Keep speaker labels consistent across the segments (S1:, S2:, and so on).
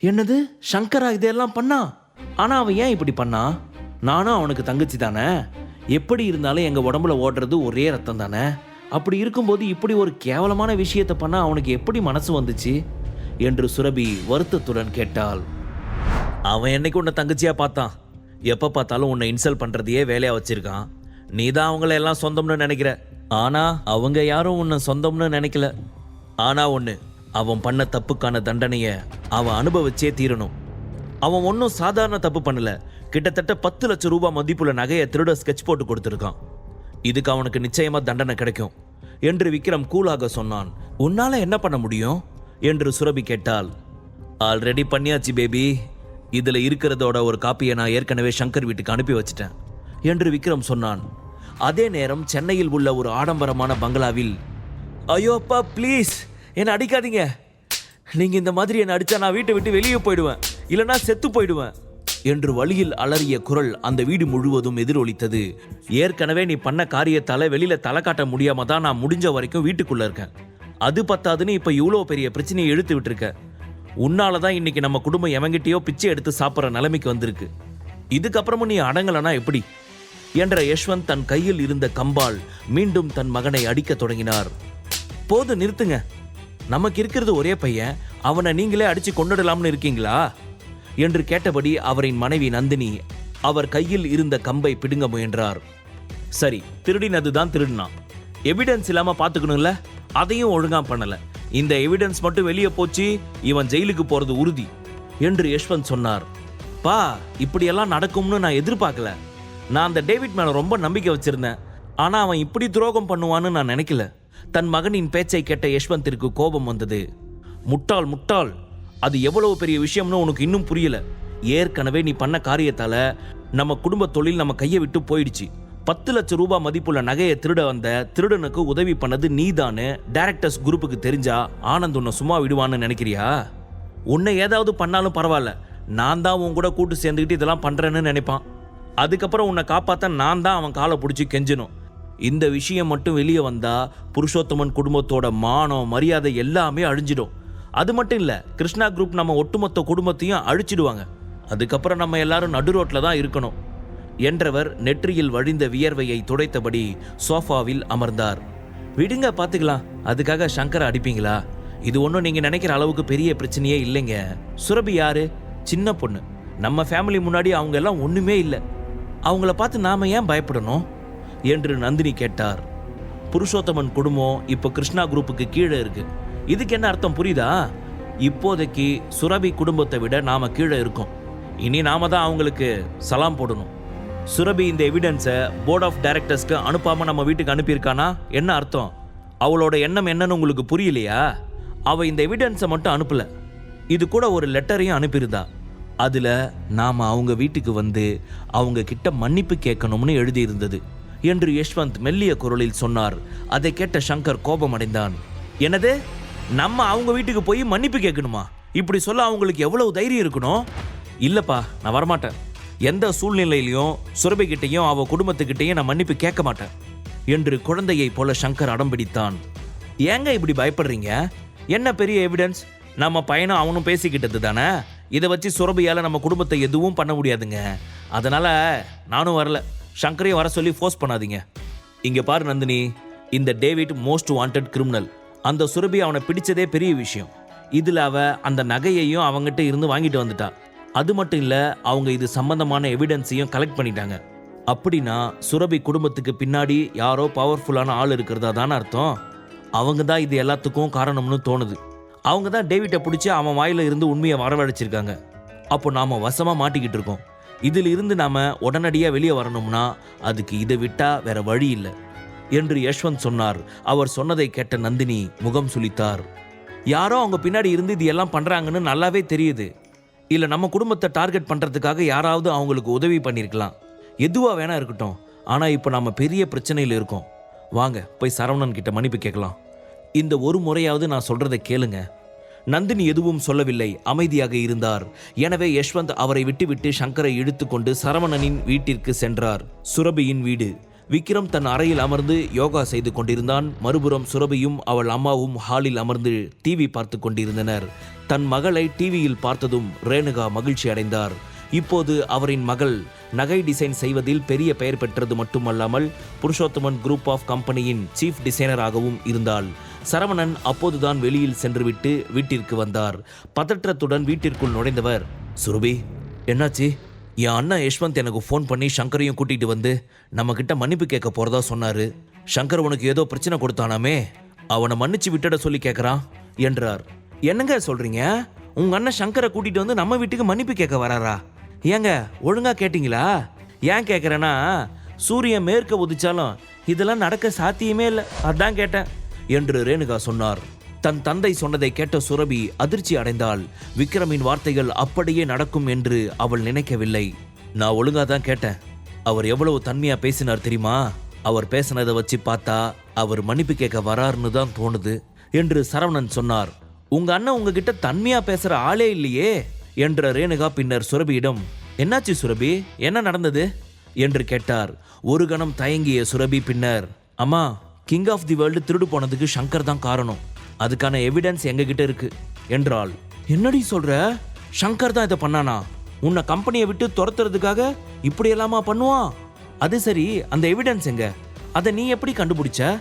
S1: என்னது? சங்கரா இதெல்லாம் பண்ணா? ஆனா அவன் ஏன் இப்படி பண்ணா? நானும் அவனுக்கு தங்கச்சி தானே. எப்படி இருந்தாலும் எங்க உடம்புல ஓடுறது ஒரே ரத்தம் தானே. அப்படி இருக்கும்போது இப்படி ஒரு கேவலமான விஷயத்தை பண்ண அவனுக்கு எப்படி மனசு வந்துச்சு? என்று சுரபி வருத்தத்துடன் கேட்டாள். அவன் என்னைக்கு உன்னை தங்கச்சியா பார்த்தான்? எப்ப பார்த்தாலும் உன்னை இன்சல்ட் பண்றதையே வேலையா வச்சிருக்கான். நீ தான் அவங்கள எல்லாம் சொந்தம்னு நினைக்கிற. ஆனா அவங்க யாரும் உன்னை சொந்தம்னு நினைக்கல. ஆனா ஒன்று அவன் பண்ண தப்புக்கான தண்டனையை அவன் அனுபவிச்சே தீரணும். அவன் ஒன்றும் சாதாரண தப்பு பண்ணல. கிட்டத்தட்ட பத்து லட்சம் ரூபாய் மதிப்புள்ள நகையை திருட ஸ்கெட்ச் போட்டு கொடுத்துருக்கான். இதுக்கு அவனுக்கு நிச்சயமா தண்டனை கிடைக்கும். என்று விக்ரம் கூலாக சொன்னான். உன்னால என்ன பண்ண முடியும்? என்று சுரபி கேட்டாள். ஆல்ரெடி பண்ணியாச்சு பேபி இதுல இருக்கிறதோட ஒரு காப்பியை நான் ஏற்கனவே சங்கர் வீட்டுக்கு அனுப்பி வச்சிட்டேன். என்று விக்ரம் சொன்னான். அதே நேரம் சென்னையில் உள்ள ஒரு ஆடம்பரமான பங்களாவில் ஐயோ அப்பா ப்ளீஸ் என்னை அடிக்காதீங்க. நீங்கள் இந்த மாதிரி என்னை அடித்தா நான் வீட்டை விட்டு வெளியே போயிடுவேன். இல்லைன்னா செத்து போயிடுவேன். என்று வழியில் அலறிய குரல் அந்த வீடு முழுவதும் எதிரொலித்தது. ஏற்கனவே நீ பண்ண காரியத்தால வெளியில் தலை காட்ட முடியாமல் தான் நான் முடிஞ்ச வரைக்கும் வீட்டுக்குள்ளே இருக்கேன். அது பத்தாதுன்னு இப்போ இவ்வளோ பெரிய பிரச்சனையை இழுத்து விட்டுருக்க. உன்னால தான் இன்னைக்கு நம்ம குடும்பம் எவங்கிட்டயோ பிச்சை எடுத்து சாப்பிட்ற நிலைமைக்கு வந்திருக்கு. இதுக்கப்புறமும் நீ அடங்கலனா எப்படி? என்ற யஷ்வந்த் தன் கையில் இருந்த கம்பால் மீண்டும் தன் மகனை அடிக்கத் தொடங்கினார். போது நிறுத்துங்க. நமக்கு இருக்கிறது ஒரே பையன். அவனை நீங்களே அடிச்சு கொண்டுடலாம்னு இருக்கீங்களா? என்று கேட்டபடி அவரின் மனைவி நந்தினி அவர் கையில் இருந்த கம்பை பிடுங்க முயன்றார். சரி திருடினது தான் திருடினான். எவிடன்ஸ் இல்லாம பாத்துக்கணும்ல? அதையும் ஒழுங்கா பண்ணல. இந்த எவிடன்ஸ் மட்டும் வெளியே போச்சு இவன் ஜெயிலுக்கு போறது உறுதி என்று யஷ்வந்த் சொன்னார். பா இப்படியெல்லாம் நடக்கும்னு நான் எதிர்பார்க்கல. நான் அந்த டேவிட் மேல ரொம்ப நம்பிக்கை வச்சிருந்தேன். ஆனா அவன் இப்படி துரோகம் பண்ணுவான்னு நான் நினைக்கல. தன் மகனின் பேச்சை கேட்ட யஷ்வந்திற்கு கோபம் வந்தது. முட்டாள் முட்டாள் அது எவ்வளவு பெரிய விஷயம்னு உனக்கு இன்னும் புரியல. ஏற்கனவே நீ பண்ண காரியத்தால நம்ம குடும்ப தொழில் நம்ம கையை விட்டு போயிடுச்சு. பத்து லட்சம் ரூபாய் மதிப்புள்ள நகையை திருட வந்த திருடனுக்கு உதவி பண்ணது நீதான்னு டைரக்டர்ஸ் குரூப்புக்கு தெரிஞ்சா ஆனந்த் உன்னை சும்மா விடுவான்னு நினைக்கிறியா? உன்னை ஏதாவது பண்ணாலும் பரவாயில்ல. நான் தான் உன் கூட கூட்டு சேர்ந்துக்கிட்டு இதெல்லாம் பண்றேன்னு நினைப்பான். அதுக்கப்புறம் உன்னை காப்பாத்த நான் தான் அவன் காலை பிடிச்சி கெஞ்சணும் இந்த விஷயம் மட்டும் வெளியே வந்தா புருஷோத்தமன் குடும்பத்தோட மானம் மரியாதை எல்லாமே அழிஞ்சிடும். அது மட்டும் இல்ல கிருஷ்ணா குரூப் நம்ம ஒட்டுமொத்த குடும்பத்தையும் அழிச்சிடுவாங்க. அதுக்கப்புறம் நம்ம எல்லாரும் நடு ரோட்ல தான் இருக்கணும். என்றவர் நெற்றியில் வழிந்த வியர்வையை துடைத்தபடி சோஃபாவில் அமர்ந்தார். விடுங்க பாத்துக்கலாம் அதுக்காக சங்கரை அடிப்பீங்களா? இது ஒன்றும் நீங்க நினைக்கிற அளவுக்கு பெரிய பிரச்சனையே இல்லைங்க. சுரபி யாரு? சின்ன பொண்ணு. நம்ம ஃபேமிலி முன்னாடி அவங்க எல்லாம் ஒண்ணுமே இல்லை. அவங்கள பார்த்து நாம ஏன் பயப்படணும்? என்று நந்தினி கேட்டார். புருஷோத்தமன் குடும்பம் இப்போ கிருஷ்ணா குரூப்புக்கு கீழே இருக்கு. இதுக்கு என்ன அர்த்தம் புரியுதா? இப்போதைக்கு சுரபி குடும்பத்தை விட நாம கீழே இருக்கோம். இனி நாம தான் அவங்களுக்கு சலாம் போடணும். சுரபி இந்த எவிடன்ஸை போர்ட் ஆஃப் டைரக்டர்ஸ்க்கு அனுப்பாம நம்ம வீட்டுக்கு அனுப்பியிருக்கானா? என்ன அர்த்தம்? அவளோட எண்ணம் என்னன்னு உங்களுக்கு புரியலையா? அவ இந்த எவிடன்ஸை மட்டும் அனுப்பல. இது கூட ஒரு லெட்டரையும் அனுப்பியிருந்தா. அதில் நாம் அவங்க வீட்டுக்கு வந்து அவங்க கிட்ட மன்னிப்பு கேட்கணும்னு எழுதியிருந்தது. என்று யஷ்வந்த் மெல்லிய குரலில் சொன்னார். அதை கேட்ட சங்கர் கோபமடைந்தான். என்னது? நம்ம அவங்க வீட்டுக்கு போய் மன்னிப்பு கேட்கணுமா? இப்படி சொல்ல அவங்களுக்கு எவ்வளவு தைரியம் இருக்கணும்? இல்லப்பா நான் வரமாட்டேன். எந்த சூழ்நிலையிலையும் சுரபிகிட்டையும் அவ குடும்பத்துக்கிட்டையும் நான் மன்னிப்பு கேட்க மாட்டேன் என்று குழந்தையைப் போல சங்கர் அடம் பிடித்தான். ஏங்க இப்படி பயப்படுறீங்க? என்ன பெரிய எவிடன்ஸ் நம்ம பையனும் அவனும் பேசிக்கிட்டது தானே? இதை வச்சு சுரபியால் நம்ம குடும்பத்தை எதுவும் பண்ண முடியாதுங்க. அதனால நானும் வரல. சங்கரையும் வர சொல்லி ஃபோர்ஸ் பண்ணாதீங்க. இங்க பாரு நந்தினி இந்த டேவிட் மோஸ்ட் வாண்டட் கிரிமினல் அந்த சுரபி அவனை பிடிச்சதே பெரிய விஷயம். இதில் அவ அந்த நகையையும் அவங்ககிட்ட இருந்து வாங்கிட்டு வந்துட்டா. அது மட்டும் இல்ல அவங்க இது சம்பந்தமான எவிடன்ஸையும் கலெக்ட் பண்ணிட்டாங்க. அப்படின்னா சுரபி குடும்பத்துக்கு பின்னாடி யாரோ பவர்ஃபுல்லான ஆள் இருக்கிறதா தானே அர்த்தம்? அவங்க தான் இது எல்லாத்துக்கும் காரணம்னு தோணுது. அவங்க தான் டேவிட்டை பிடிச்சி அவன் வாயில இருந்து உண்மையை வரவழைச்சிருக்காங்க. அப்போ நாம வசமா மாட்டிக்கிட்டு இருக்கோம். இதில் இருந்து உடனடியாக வெளியே வரணும்னா அதுக்கு இதை விட்டால் வேற வழி இல்லை. என்று யஷ்வந்த் சொன்னார். அவர் சொன்னதை கேட்ட நந்தினி முகம் சுளித்தார். யாரோ அவங்க பின்னாடி இருந்து இது எல்லாம் பண்ணுறாங்கன்னு நல்லாவே தெரியுது. இல்லை நம்ம குடும்பத்தை டார்கெட் பண்ணுறதுக்காக யாராவது அவங்களுக்கு உதவி பண்ணியிருக்கலாம் எதுவாக வேணா இருக்கட்டும். ஆனால் இப்போ நம்ம பெரிய பிரச்சனையில் இருக்கோம். வாங்க போய் சரவணன் கிட்ட மன்னிப்பு கேட்கலாம். இந்த ஒரு முறையாவது நான் சொல்கிறத கேளுங்க. நந்தினி எதுவும் சொல்லவில்லை அமைதியாக இருந்தார். எனவே யஷ்வந்த் அவரை விட்டுவிட்டு சங்கரை இழுத்துக்கொண்டு சரவணனின் வீட்டிற்கு சென்றார். சுரபியின் வீடு. விக்ரம் தன் அறையில் அமர்ந்து யோகா செய்து கொண்டிருந்தான். மறுபுறம் சுரபியும் அவள் அம்மாவும் ஹாலில் அமர்ந்து டிவி பார்த்து கொண்டிருந்தனர். தன் மகளை டிவியில் பார்த்ததும் ரேணுகா மகிழ்ச்சி அடைந்தார். இப்போது அவரின் மகள் நகை டிசைன் செய்வதில் பெரிய பெயர் பெற்றது மட்டுமல்லாமல் புருஷோத்தமன் குரூப் ஆஃப் கம்பெனியின் சீஃப் டிசைனராகவும் இருந்தாள். சரவணன் அப்போதுதான் வெளியில் சென்றுவிட்டு வீட்டிற்கு வந்தார். பதற்றத்துடன் வீட்டிற்குள் நுழைந்தவர் சுரபி என்னாச்சு? என் அண்ணா யஷ்வந்த் எனக்கு ஃபோன் பண்ணி சங்கரையும் கூட்டிட்டு வந்து நம்ம கிட்ட மன்னிப்பு கேட்க போறதா சொன்னாரு. சங்கர் உனக்கு ஏதோ பிரச்சனை கொடுத்தானாமே அவனை மன்னிச்சு விட்டுட சொல்லி கேட்கறான் என்றார். என்னங்க சொல்றீங்க? உங்க அண்ணன் சங்கரை கூட்டிட்டு வந்து நம்ம வீட்டுக்கு மன்னிப்பு கேட்க வராரா? ஏங்க ஒழுங்கா கேட்டிங்களா? ஏன் கேட்குறேன்னா சூரியன் மேற்க உதிச்சாலும் இதெல்லாம் நடக்க சாத்தியமே இல்லை. அதான் கேட்டேன். என்று ரேணுகா சொன்னார். தன் தந்தை சொன்னதை கேட்ட சுரபி அதிர்ச்சி அடைந்தால் விக்ரமின் வார்த்தைகள் அப்படியே நடக்கும் என்று அவள் நினைக்கவில்லை. நான் ஒழுங்கா தான் கேட்டேன். அவர் எவ்வளவு தன்மையா பேசினார் தெரியுமா? அவர் பேசினதை வச்சு பார்த்தா அவர் மன்னிப்பு கேட்க வராருன்னு தான் தோணுது என்று சரவணன் சொன்னார். உங்க அண்ணன் உங்ககிட்ட தன்மையா பேசுற ஆளே இல்லையே என்ற ரேணுகா பின்னர் சுரபியிடம். என்னாச்சு சுரபி? என்ன நடந்தது? என்று கேட்டார். ஒரு கணம் தயங்கிய சுரபி பின்னர் அம்மா கிங் ஆஃப் தி வேர்ல்டு திருடு போனதுக்கு சங்கர் தான் காரணம். அதுக்கான எவிடன்ஸ் எங்ககிட்ட இருக்கு என்றாள். என்னடி சொல்ற? சங்கர் தான் இதை பண்ணானா? உன்னை கம்பெனியை விட்டு துரத்துறதுக்காக இப்படி எல்லாமா பண்ணுவான் அது சரி அந்த எவிடன்ஸ் எங்க? அதை நீ எப்படி கண்டுபிடிச்ச?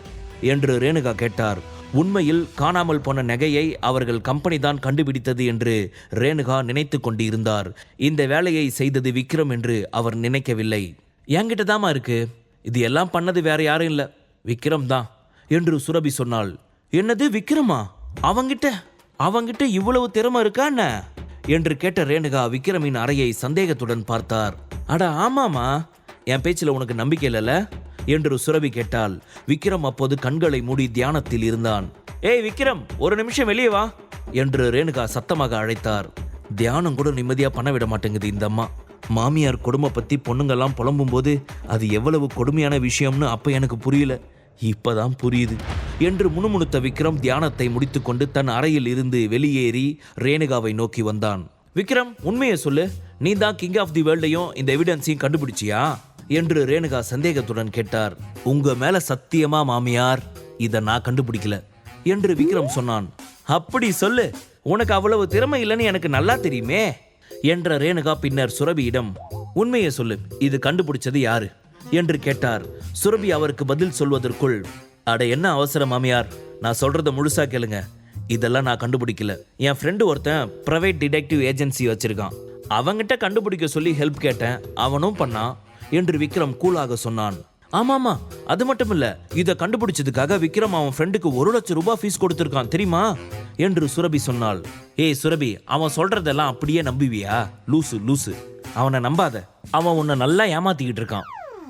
S1: என்று ரேணுகா கேட்டார். உண்மையில் காணாமல் போன நகையை அவர்கள் கம்பெனி தான் கண்டுபிடித்தது என்று ரேணுகா நினைத்து கொண்டிருந்தார். இந்த வேலையை செய்தது விக்ரம் என்று அவர் நினைக்கவில்லை. என்கிட்ட தாமா இருக்கு. இது எல்லாம் பண்ணது வேற யாரும் இல்லை. விக்ரம் தான் என்று சுரபி சொன்னாள். என்னது விக்ரமா அவங்கிட்ட அவங்கிட்ட இவ்வளவு திறமை இருக்கா என்ன? என்று கேட்ட ரேணுகா விக்ரமின் அறையை சந்தேகத்துடன் பார்த்தார். அட ஆமாமா என் பேச்சில் உனக்கு நம்பிக்கை இல்லைல்ல? என்று சுரபி கேட்டாள். விக்ரம் அப்போது கண்களை மூடி தியானத்தில் இருந்தான். ஏய் விக்ரம் ஒரு நிமிஷம் வெளியே வா என்று ரேணுகா சத்தமாக அழைத்தார். தியானம் கூட நிம்மதியா பண்ண விட மாட்டேங்குது இந்த அம்மா. மாமியார் கொடுமை பத்தி பொண்ணுங்கெல்லாம் புலம்பும் போது அது எவ்வளவு கொடுமையான விஷயம்னு அப்ப எனக்கு புரியல. இப்பதான் புரியுது. என்று முணுமுணுத்த விக்ரம் தியானத்தை முடித்துக்கொண்டு தன் அறையில் இருந்து வெளியேறி ரேணுகாவை நோக்கி வந்தான். விக்ரம் உண்மையை சொல்லு. நீ தான் கிங் ஆஃப் தி வேர்ல்டையும் இந்த எவிடன்ஸையும் கண்டுபிடிச்சியா? என்று ரேணுகா சந்தேகத்துடன் கேட்டார். உங்க மேல சத்தியமா மாமியார்? இதை நான் கண்டுபிடிக்கல. என்று விக்ரம் சொன்னான். அப்படி சொல்லு. உனக்கு அவ்வளவு திறமை இல்லைன்னு எனக்கு நல்லா தெரியுமே? என்ற ரேணுகா பின்னர் சுரபியிடம் உண்மையை சொல்லு. இது கண்டுபிடிச்சது யாரு? என்று கேட்டார். சுரபி அவருக்கு பதில் சொல்வதற்குள் அட என்ன அவசரம் மாமியார்? நான் சொல்றத முழுசா கேளுங்க. இதெல்லாம் நான் கண்டுபிடிக்கல. என் ஃப்ரெண்டு ஒருத்தன் பிரைவேட் டிடெக்டிவ் ஏஜென்சி வச்சிருக்கான். அவங்கிட்ட கண்டுபிடிக்க சொல்லி ஹெல்ப் கேட்டேன். அவனும் பண்ணான் என்று விக்ரம் கூலாக சொன்னான். ஆமாமா அது மட்டும் இல்ல இதை கண்டுபிடிச்சதுக்காக விக்ரம் அவன் ஃப்ரெண்டுக்கு ஒரு லட்சம் ரூபாய் ஃபீஸ் கொடுத்துருக்கான் தெரியுமா? என்று சுரபி சொன்னாள். ஏய் சுரபி அவன் சொல்றதெல்லாம் அப்படியே நம்புவியா? லூசு லூசு. அவனை நம்பாத. அவன் உன்னை நல்லா ஏமாத்திக்கிட்டு இருக்கான்.